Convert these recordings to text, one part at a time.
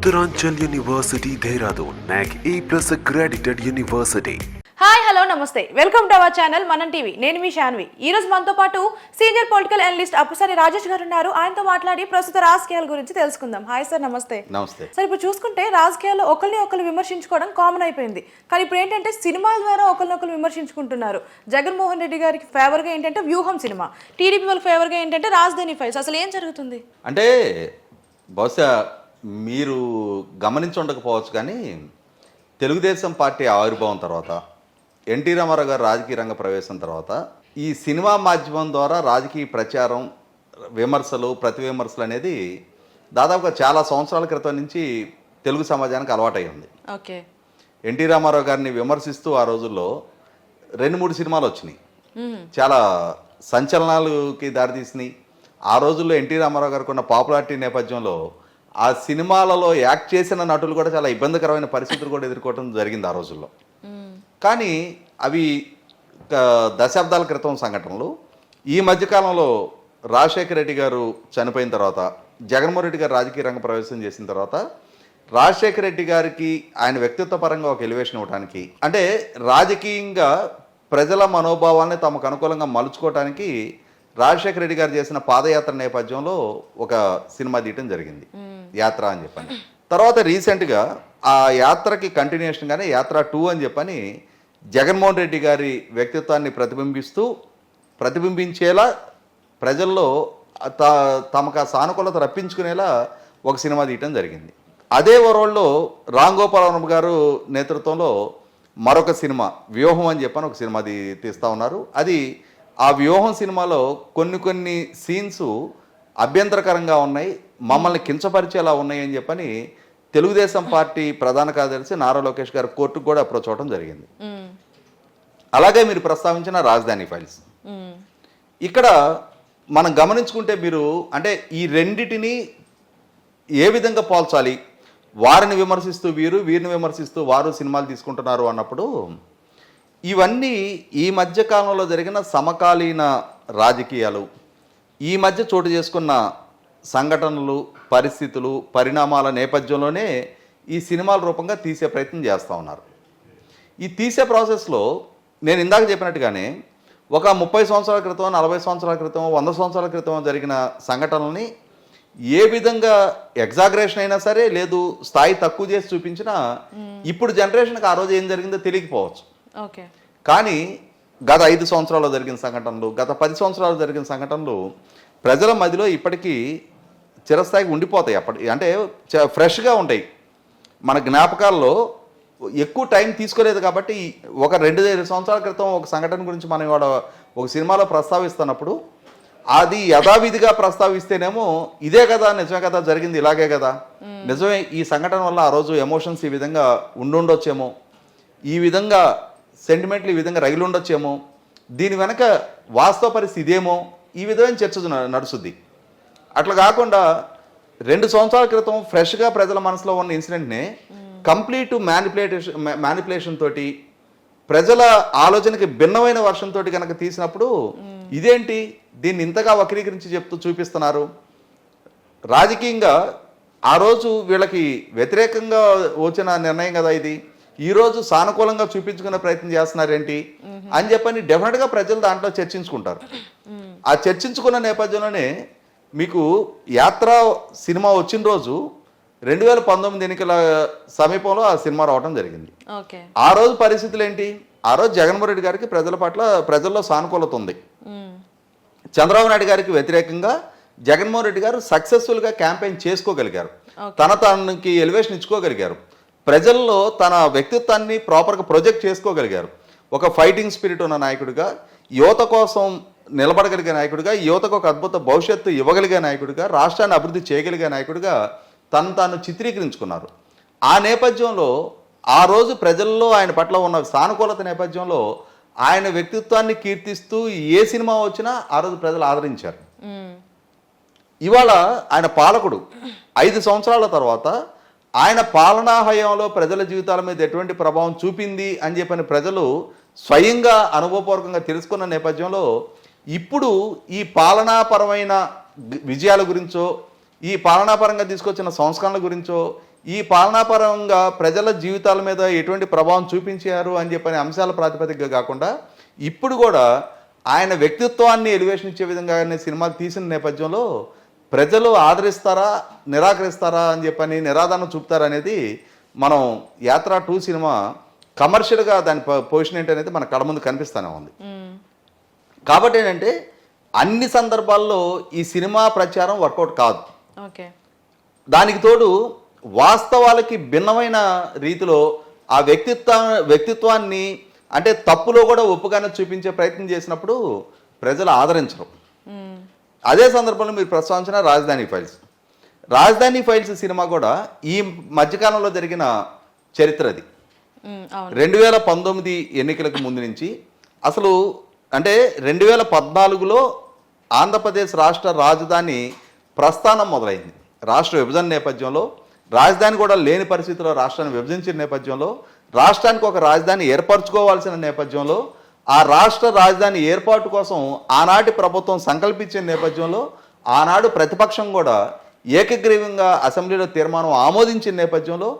Uttaranchal University, Dehradun, NAC A plus accredited university. Hi hello నమస్తే welcome to our channel Manam TV నేను మీ శాన్వి ఈ రోజు మనతో పాటు senior political analyst Appusari Rajesh garu ఉన్నారు. ఆయనతో మాట్లాడి ప్రస్తుత రాజకీయాల గురించి తెలుసుకుందాం. హాయ్ సార్ నమస్తే నమస్తే. సార్ ఇప్పుడు చూసుకుంటే రాజకీయాల్లో ఒకరిని ఒకరు విమర్శించుకోవడం కామన్ అయిపోయింది. కానీ ఇప్పుడు ఏంటంటే సినిమాల ద్వారా ఒకరినొకరు విమర్శించుకుంటున్నారు. జగన్మోహన్ రెడ్డి గారికి ఫేవర్గా ఏంటంటే వ్యూహం సినిమా. టీడీపీ వాళ్ళకి ఫేవర్గా ఏంటంటే రాజధాని ఫైల్స్ అసలు ఏం జరుగుతుంది? అంటే బహుశా మీరు గమనించి ఉండకపోవచ్చు కానీ తెలుగుదేశం పార్టీ ఆవిర్భావం తర్వాత ఎన్టీ రామారావు గారు రాజకీయ రంగ ప్రవేశం తర్వాత ఈ సినిమా మాధ్యమం ద్వారా రాజకీయ ప్రచారం విమర్శలు ప్రతి విమర్శలు అనేది దాదాపుగా చాలా సంవత్సరాల క్రితం నుంచి తెలుగు సమాజానికి అలవాటై ఉంది ఓకే. ఎన్టీ రామారావు గారిని విమర్శిస్తూ ఆ రోజుల్లో రెండు మూడు సినిమాలు వచ్చినాయి. చాలా సంచలనాలకి దారితీసినాయి. ఆ రోజుల్లో ఎన్టీ రామారావు గారికి ఉన్న పాపులారిటీ నేపథ్యంలో ఆ సినిమాలలో యాక్ట్ చేసిన నటులు కూడా చాలా ఇబ్బందికరమైన పరిస్థితులు కూడా ఎదుర్కోవడం జరిగింది ఆ రోజుల్లో. కానీ అవి దశాబ్దాల క్రితం సంఘటనలు. ఈ మధ్యకాలంలో రాజశేఖర రెడ్డి గారు చనిపోయిన తర్వాత జగన్మోహన్ రెడ్డి గారు రాజకీయ రంగ ప్రవేశం చేసిన తర్వాత రాజశేఖర రెడ్డి గారికి ఆయన వ్యక్తిత్వ పరంగా ఒక ఎలివేషన్ ఇవ్వడానికి అంటే రాజకీయంగా ప్రజల మనోభావాల్ని తమకు అనుకూలంగా మలుచుకోవడానికి రాజశేఖర రెడ్డి గారు చేసిన పాదయాత్ర నేపథ్యంలో ఒక సినిమా తీయటం జరిగింది. యాత్ర అని చెప్పని. తర్వాత రీసెంట్గా ఆ యాత్రకి కంటిన్యూషన్గానే యాత్ర టూ అని చెప్పని జగన్మోహన్ రెడ్డి గారి వ్యక్తిత్వాన్ని ప్రతిబింబిస్తూ ప్రతిబింబించేలా ప్రజల్లో త- తమకు ఆ సానుకూలత రప్పించుకునేలా ఒక సినిమా తీయటం జరిగింది. అదే వరల్డ్లో రామ్ గారు నేతృత్వంలో మరొక సినిమా వ్యూహం అని చెప్పని ఒక సినిమా తీస్తూ ఉన్నారు. అది ఆ వ్యూహం సినిమాలో కొన్ని కొన్ని సీన్స్ అభ్యంతరకరంగా ఉన్నాయి. మమ్మల్ని కించపరిచేలా ఉన్నాయి అని చెప్పని తెలుగుదేశం పార్టీ ప్రధాన కార్యదర్శి నారా లోకేష్ గారు కోర్టుకు కూడా అప్రోచ్ అవడం జరిగింది. అలాగే మీరు ప్రస్తావించిన రాజధాని ఫైల్స్. ఇక్కడ మనం గమనించుకుంటే మీరు అంటే ఈ రెండిటిని ఏ విధంగా పోల్చాలి వారిని విమర్శిస్తూ వీరు వీరిని విమర్శిస్తూ వారు సినిమాలు తీసుకుంటున్నారు అన్నప్పుడు ఇవన్నీ ఈ మధ్య కాలంలో జరిగిన సమకాలీన రాజకీయాలు ఈ మధ్య చోటు చేసుకున్న సంఘటనలు పరిస్థితులు పరిణామాల నేపథ్యంలోనే ఈ సినిమాల రూపంగా తీసే ప్రయత్నం చేస్తూ ఉన్నారు. ఈ తీసే ప్రాసెస్లో నేను ఇందాక చెప్పినట్టుగానే ఒక ముప్పై సంవత్సరాల క్రితం నలభై సంవత్సరాల క్రితం వంద సంవత్సరాల క్రితం జరిగిన సంఘటనల్ని ఏ విధంగా ఎగ్జాగరేషన్ అయినా సరే లేదు స్థాయి తక్కువ చేసి చూపించినా ఇప్పుడు జనరేషన్కి ఆ రోజు ఏం జరిగిందో తెలియకపోవచ్చు. ఓకే. కానీ గత ఐదు సంవత్సరాల్లో జరిగిన సంఘటనలు గత పది సంవత్సరాలు జరిగిన సంఘటనలు ప్రజల మధ్యలో ఇప్పటికీ చిరస్థాయికి ఉండిపోతాయి అప్పటి అంటే ఫ్రెష్గా ఉంటాయి. మన జ్ఞాపకాల్లో ఎక్కువ టైం తీసుకోలేదు కాబట్టి ఒక రెండు సంవత్సరాల క్రితం ఒక సంఘటన గురించి మనం ఇవాళ ఒక సినిమాలో ప్రస్తావిస్తున్నప్పుడు అది యథావిధిగా ప్రస్తావిస్తేనేమో ఇదే కదా నిజమే కదా జరిగింది ఇలాగే కదా. నిజమే ఈ సంఘటన వల్ల ఆ రోజు ఎమోషన్స్ ఈ విధంగా ఉండుండొచ్చేమో. ఈ విధంగా సెంటిమెంట్లు ఈ విధంగా రగిలి ఉండొచ్చేమో దీని వెనక వాస్తవ పరిస్థితి ఇదేమో. ఈ విధమైన చర్చ నడుస్తుంది. అట్లా కాకుండా రెండు సంవత్సరాల క్రితం ఫ్రెష్గా ప్రజల మనసులో ఉన్న ఇన్సిడెంట్ని కంప్లీట్ మ్యానిపులేటేషన్ మ్యానిపులేషన్ తోటి ప్రజల ఆలోచనకి భిన్నమైన వర్షంతో కనుక తీసినప్పుడు ఇదేంటి? దీన్ని ఇంతగా వక్రీకరించి చెప్తూ చూపిస్తున్నారు. రాజకీయంగా ఆ రోజు వీళ్ళకి వ్యతిరేకంగా వచ్చిన నిర్ణయం కదా ఇది? ఈ రోజు సానుకూలంగా చూపించుకునే ప్రయత్నం చేస్తున్నారేంటి అని చెప్పని డెఫినెట్గా ప్రజలు దాంట్లో చర్చించుకుంటారు. ఆ చర్చించుకున్న నేపథ్యంలోనే మీకు యాత్ర సినిమా వచ్చిన రోజు రెండు వేల పంతొమ్మిది ఎన్నికల సమీపంలో ఆ సినిమా రావడం జరిగింది. ఆ రోజు పరిస్థితులు ఏంటి? ఆ రోజు జగన్మోహన్ రెడ్డి గారికి ప్రజల పట్ల ప్రజల్లో సానుకూలత ఉంది. చంద్రబాబు నాయుడు గారికి వ్యతిరేకంగా జగన్మోహన్ రెడ్డి గారు సక్సెస్ఫుల్గా క్యాంపెయిన్ చేసుకోగలిగారు. తన తనకి ఎలివేషన్ ఇచ్చుకోగలిగారు. ప్రజల్లో తన వ్యక్తిత్వాన్ని ప్రాపర్గా ప్రొజెక్ట్ చేసుకోగలిగారు. ఒక ఫైటింగ్ స్పిరిట్ ఉన్న నాయకుడిగా యువత కోసం నిలబడగలిగే నాయకుడిగా యువతకు ఒక అద్భుత భవిష్యత్తు ఇవ్వగలిగే నాయకుడిగా రాష్ట్రాన్ని అభివృద్ధి చేయగలిగే నాయకుడిగా తను తాను చిత్రీకరించుకున్నారు. ఆ నేపథ్యంలో ఆ రోజు ప్రజల్లో ఆయన పట్ల ఉన్న సానుకూలత నేపథ్యంలో ఆయన వ్యక్తిత్వాన్ని కీర్తిస్తూ ఏ సినిమా వచ్చినా ఆ రోజు ప్రజలు ఆదరించారు. ఇవాళ ఆయన పాలకుడు. ఐదు సంవత్సరాల తర్వాత ఆయన పాలనా హయాంలో ప్రజల జీవితాల మీద ఎటువంటి ప్రభావం చూపింది అని చెప్పని ప్రజలు స్వయంగా అనుభవపూర్వకంగా తెలుసుకున్న నేపథ్యంలో ఇప్పుడు ఈ పాలనాపరమైన విజయాల గురించో ఈ పాలనాపరంగా తీసుకొచ్చిన సంస్కరణల గురించో ఈ పాలనాపరంగా ప్రజల జీవితాల మీద ఎటువంటి ప్రభావం చూపించారు అని చెప్పని అంశాల ప్రాతిపదికగా కాకుండా ఇప్పుడు కూడా ఆయన వ్యక్తిత్వాన్ని ఎలివేషన్ ఇచ్చే విధంగా సినిమాలు తీసిన నేపథ్యంలో ప్రజలు ఆదరిస్తారా నిరాకరిస్తారా అని చెప్పని నిరాదరణ చూపుతారా అనేది మనం యాత్ర టూ సినిమా కమర్షియల్గా దాని పొజిషన్ ఏంటి అనేది మన కళ్ళ ముందు కనిపిస్తూనే ఉంది. కాబట్టి ఏంటంటే అన్ని సందర్భాల్లో ఈ సినిమా ప్రచారం వర్కౌట్ కాదు ఓకే దానికి తోడు వాస్తవాలకి భిన్నమైన రీతిలో ఆ వ్యక్తిత్వ వ్యక్తిత్వాన్ని అంటే తప్పులో కూడా ఒప్పుగానే చూపించే ప్రయత్నం చేసినప్పుడు ప్రజలు ఆదరించరు. అదే సందర్భంలో మీరు ప్రస్తావించిన రాజధాని ఫైల్స్. రాజధాని ఫైల్స్ సినిమా కూడా ఈ మధ్యకాలంలో జరిగిన చరిత్ర అది. రెండు వేల పంతొమ్మిది ఎన్నికలకు ముందు నుంచి అసలు అంటే రెండు వేల పద్నాలుగులో ఆంధ్రప్రదేశ్ రాష్ట్ర రాజధాని ప్రస్థానం మొదలైంది. రాష్ట్ర విభజన నేపథ్యంలో రాజధాని కూడా లేని పరిస్థితిలో రాష్ట్రాన్ని విభజించిన నేపథ్యంలో రాష్ట్రానికి ఒక రాజధాని ఏర్పరచుకోవాల్సిన నేపథ్యంలో ఆ రాష్ట్ర రాజధాని ఏర్పాటు కోసం ఆనాటి ప్రభుత్వం సంకల్పించిన నేపథ్యంలో ఆనాడు ప్రతిపక్షం కూడా ఏకగ్రీవంగా అసెంబ్లీలో తీర్మానం ఆమోదించిన నేపథ్యంలో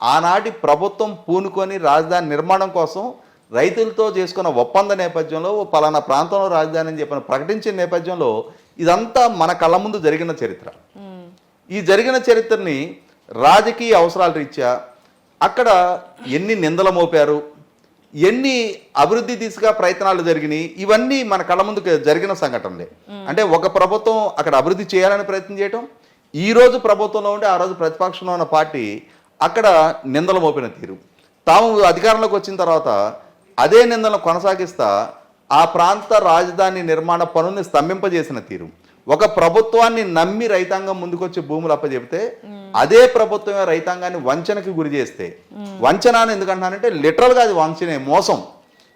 ఆనాటి ప్రభుత్వం పూనుకొని రాజధాని నిర్మాణం కోసం రైతులతో చేసుకున్న ఒప్పంద నేపథ్యంలో ఓ పలానా ప్రాంతంలో రాజధాని అని చెప్పిన ప్రకటించిన నేపథ్యంలో ఇదంతా మన కళ్ళ ముందు జరిగిన చరిత్ర. ఈ జరిగిన చరిత్రని రాజకీయ అవసరాల రీత్యా అక్కడ ఎన్ని నిందలు మోపారు? ఎన్ని అభివృద్ధి దిశగా ప్రయత్నాలు జరిగినాయి ఇవన్నీ మన కళ్ళ ముందు జరిగిన సంఘటనలే. అంటే ఒక ప్రభుత్వం అక్కడ అభివృద్ధి చేయాలని ప్రయత్నం చేయటం ఈ రోజు ప్రభుత్వంలో ఉంటే ఆ రోజు ప్రతిపక్షంలో ఉన్న పార్టీ అక్కడ నిందలు మోపిన తీరు. తాము అధికారంలోకి వచ్చిన తర్వాత అదే నిందలను కొనసాగిస్తా ఆ ప్రాంత రాజధాని నిర్మాణ పనుల్ని స్తంభింపజేసిన తీరు. ఒక ప్రభుత్వాన్ని నమ్మి రైతాంగం ముందుకొచ్చి భూములు అప్పచెబితే అదే ప్రభుత్వమే రైతాంగాన్ని వంచనకి గురి చేస్తే. వంచన అని ఎందుకంటున్నానంటే లిటరల్గా అది వంచనే మోసం.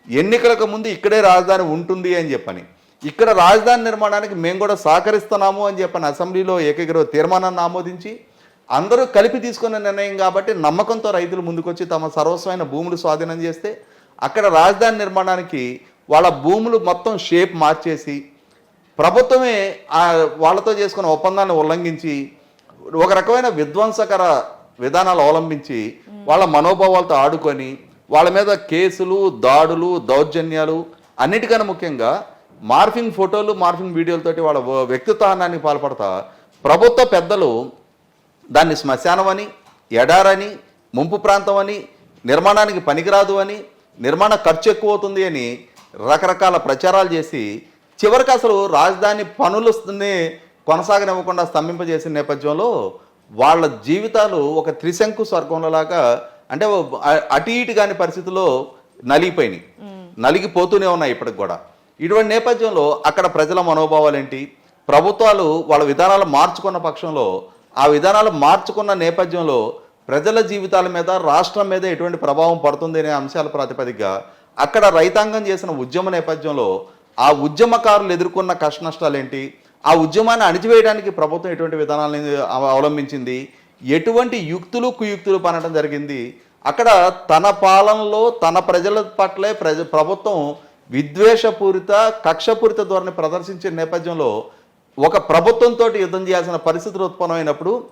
ఎన్నికలకు ముందు ఇక్కడే రాజధాని ఉంటుంది అని చెప్పని. ఇక్కడ రాజధాని నిర్మాణానికి మేము కూడా సహకరిస్తున్నాము అని చెప్పని అసెంబ్లీలో ఏకగ్రహ తీర్మానాన్ని ఆమోదించి అందరూ కలిపి తీసుకున్న నిర్ణయం కాబట్టి నమ్మకంతో రైతులు ముందుకొచ్చి తమ సర్వస్వమైన భూములు స్వాధీనం చేస్తే అక్కడ రాజధాని నిర్మాణానికి వాళ్ళ భూములు మొత్తం షేప్ మార్చేసి ప్రభుత్వమే వాళ్ళతో చేసుకున్న ఒప్పందాన్ని ఉల్లంఘించి ఒక రకమైన విధ్వంసకర విధానాలు అవలంబించి వాళ్ళ మనోభావాలతో ఆడుకొని వాళ్ళ మీద కేసులు దాడులు దౌర్జన్యాలు అన్నిటికన్నా ముఖ్యంగా మార్ఫింగ్ ఫోటోలు మార్ఫింగ్ వీడియోలతోటి వాళ్ళ వ్యక్తిత్వానానికి వ్యక్తిత్వానికి పాల్పడతా ప్రభుత్వ పెద్దలు దాన్ని శ్మశానం అని ఎడారని ముంపు ప్రాంతం అని నిర్మాణానికి పనికిరాదు అని నిర్మాణ ఖర్చు ఎక్కువ అవుతుంది అని రకరకాల ప్రచారాలు చేసి చివరికి అసలు రాజధాని పనులని కొనసాగనివ్వకుండా స్తంభింపజేసిన నేపథ్యంలో వాళ్ళ జీవితాలు ఒక త్రిశంకు స్వర్గంలోలాగా అంటే అటు ఇటు కాని పరిస్థితుల్లో నలిగిపోయినాయి. నలిగిపోతూనే ఉన్నాయి ఇప్పటికి కూడా. ఇటువంటి నేపథ్యంలో అక్కడ ప్రజల మనోభావాలు ఏంటి? ప్రభుత్వాలు వాళ్ళ విధానాలు మార్చుకున్న పక్షంలో ఆ విధానాలు మార్చుకున్న నేపథ్యంలో ప్రజల జీవితాల మీద రాష్ట్రం మీద ఎటువంటి ప్రభావం పడుతుంది అనే అంశాల ప్రాతిపదికగా అక్కడ రైతాంగం చేసిన ఉద్యమ నేపథ్యంలో ఆ ఉద్యమకారులు ఎదుర్కొన్న కష్ట నష్టాలు ఏంటి? ఆ ఉద్యమాన్ని అణిచివేయడానికి ప్రభుత్వం ఎటువంటి విధానాలను అవలంబించింది? ఎటువంటి యుక్తులు కుయుక్తులు పనడం జరిగింది? అక్కడ తన పాలనలో తన ప్రజల పట్లే ప్రజ ప్రభుత్వం విద్వేషపూరిత కక్షపూరిత ధోరణి ప్రదర్శించే నేపథ్యంలో ఒక ప్రభుత్వంతో యుద్ధం చేయాల్సిన పరిస్థితులు ఉత్పన్నమైనప్పుడు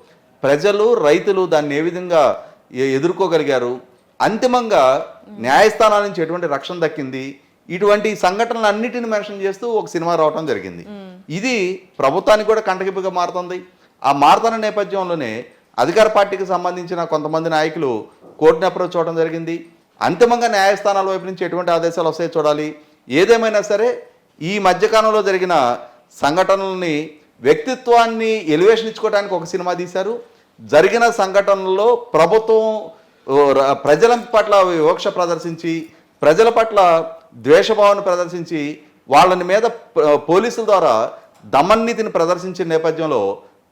ప్రజలు రైతులు దాన్ని ఏ విధంగా ఎ- ఎదుర్కోగలిగారు? అంతిమంగా న్యాయస్థానాల నుంచి ఎటువంటి రక్షణ దక్కింది? ఇటువంటి సంఘటనలు అన్నిటిని మెన్షన్ చేస్తూ ఒక సినిమా రావటం జరిగింది. ఇది ప్రభుత్వానికి కూడా కంటకింపుగా మారుతుంది. ఆ మారుతున్న నేపథ్యంలోనే అధికార పార్టీకి సంబంధించిన కొంతమంది నాయకులు కోర్టుని అప్రోచ్ చూడడం జరిగింది. అంతిమంగా న్యాయస్థానాల వైపు నుంచి ఎటువంటి ఆదేశాలు వస్తాయో చూడాలి. ఏదేమైనా సరే ఈ మధ్యకాలంలో జరిగిన సంఘటనల్ని వ్యక్తిత్వాన్ని ఎలివేషన్ ఇచ్చుకోవడానికి ఒక సినిమా తీశారు. జరిగిన సంఘటనల్లో ప్రభుత్వం ప్రజల పట్ల వివక్ష ప్రదర్శించి ప్రజల పట్ల ద్వేషభావాన్ని ప్రదర్శించి వాళ్ళని మీద పోలీసుల ద్వారా దమన్నీతిని ప్రదర్శించిన నేపథ్యంలో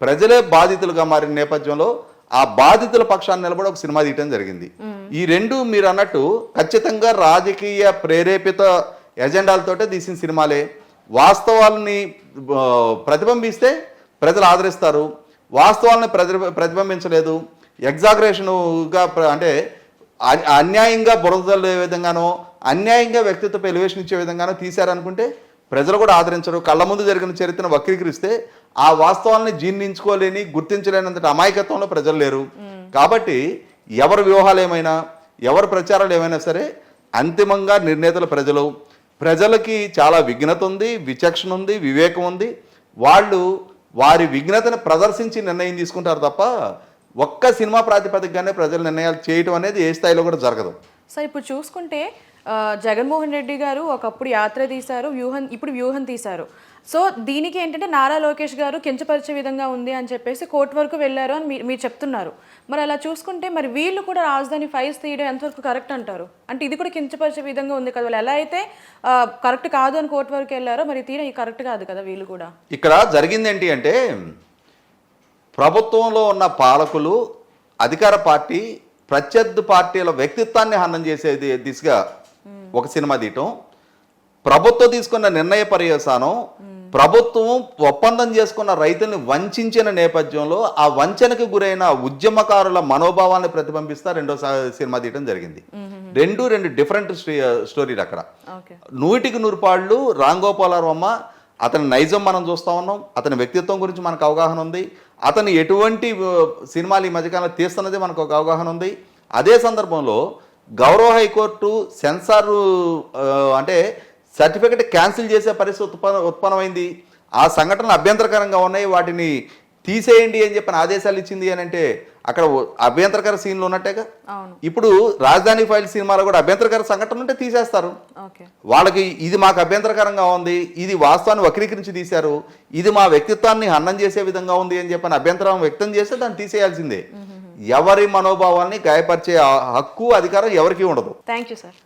ప్రజలే బాధితులుగా మారిన నేపథ్యంలో ఆ బాధితుల పక్షాన్ని నిలబడి ఒక సినిమా తీయటం జరిగింది. ఈ రెండు మీరు అన్నట్టు ఖచ్చితంగా రాజకీయ ప్రేరేపిత ఎజెండాలతోటే తీసిన సినిమాలే. వాస్తవాలని ప్రతిబింబిస్తే ప్రజలు ఆదరిస్తారు. వాస్తవాలను ప్రతి ప్రతిబింబించలేదు. ఎగ్జాగరేషన్గా అంటే అన్యాయంగా బురదలే విధంగానో అన్యాయంగా వ్యక్తిత్వ ఎలివేషన్ ఇచ్చే విధంగానో తీశారనుకుంటే ప్రజలు కూడా ఆదరించరు. కళ్ళ ముందు జరిగిన చరిత్రను వక్రీకరిస్తే ఆ వాస్తవాల్ని జీర్ణించుకోలేని గుర్తించలేనంత అమాయకత్వంలో ప్రజలు లేరు. కాబట్టి ఎవరి వ్యూహాలు ఏమైనా ఎవరి ప్రచారాలు ఏమైనా సరే అంతిమంగా నిర్ణేతలు ప్రజలు. ప్రజలకి చాలా విఘ్నత ఉంది విచక్షణ ఉంది వివేకం ఉంది. వాళ్ళు వారి విఘ్నతను ప్రదర్శించి నిర్ణయం తీసుకుంటారు తప్ప ఒక్క సినిమా ప్రాతిపదికగానే ప్రజలు నిర్ణయాలు చేయటం అనేది ఏ స్థాయిలో కూడా జరగదు. సో ఇప్పుడు చూసుకుంటే జగన్మోహన్ రెడ్డి గారు ఒకప్పుడు యాత్ర తీశారు వ్యూహం ఇప్పుడు వ్యూహం తీశారు. సో దీనికి ఏంటంటే నారా లోకేష్ గారు కించపరిచే విధంగా ఉంది అని చెప్పేసి కోర్టు వరకు వెళ్ళారు అని మీరు మీరు చెప్తున్నారు. మరి అలా చూసుకుంటే మరి వీళ్ళు కూడా రాజధాని ఫైల్స్ తీయడం ఎంతవరకు కరెక్ట్ అంటారు? అంటే ఇది కూడా కించపరిచే విధంగా ఉంది కదా. వాళ్ళు ఎలా అయితే కరెక్ట్ కాదు అని కోర్టు వరకు వెళ్ళారో మరి తీయడం కరెక్ట్ కాదు కదా వీళ్ళు కూడా? ఇక్కడ జరిగింది ఏంటి అంటే ప్రభుత్వంలో ఉన్న పాలకులు అధికార పార్టీ ప్రత్యర్థి పార్టీల వ్యక్తిత్వాన్ని హనం చేసేది దిశగా ఒక సినిమా తీయటం. ప్రభుత్వం తీసుకున్న నిర్ణయ పర్యవసానం ప్రభుత్వం ఒప్పందం చేసుకున్న రైతుల్ని వంచిన నేపథ్యంలో ఆ వంచనకు గురైన ఉద్యమకారుల మనోభావాన్ని ప్రతిబింబిస్తా రెండో సినిమా తీయటం జరిగింది. రెండు రెండు డిఫరెంట్ స్టోరీలు అక్కడ. నూటికి నూరు పాళ్ళు రామ్ గోపాలవర్మ అతని నైజం మనం చూస్తా ఉన్నాం అతని వ్యక్తిత్వం గురించి మనకు అవగాహన ఉంది అతను ఎటువంటి సినిమాలు ఈ మధ్యకాలంలో తీస్తున్నది మనకు ఒక అవగాహన ఉంది. అదే సందర్భంలో గౌరవ హైకోర్టు సెన్సార్ అంటే సర్టిఫికెట్ క్యాన్సిల్ చేసే పరిస్థితి ఉత్పన్న ఉత్పన్నమైంది. ఆ సంఘటనలు అభ్యంతరకరంగా ఉన్నాయి. వాటిని తీసేయండి అని చెప్పిన ఆదేశాలు ఇచ్చింది అని అంటే అక్కడ అభ్యంతరకర సీన్లు ఉన్నట్టేగా? ఇప్పుడు రాజధాని ఫైల్ సినిమాలో కూడా అభ్యంతరకర సంఘటనలు ఉంటే తీసేస్తారు. వాళ్ళకి ఇది మాకు అభ్యంతరకరంగా ఉంది. ఇది వాస్తవాన్ని వక్రీకరించి తీశారు. ఇది మా వ్యక్తిత్వాన్ని హన్నం చేసే విధంగా ఉంది అని చెప్పని అభ్యంతరం వ్యక్తం చేస్తే దాన్ని తీసేయాల్సిందే. ఎవరి మనోభావాల్ని గాయపరిచే హక్కు అధికారం ఎవరికీ ఉండదు. Thank you sir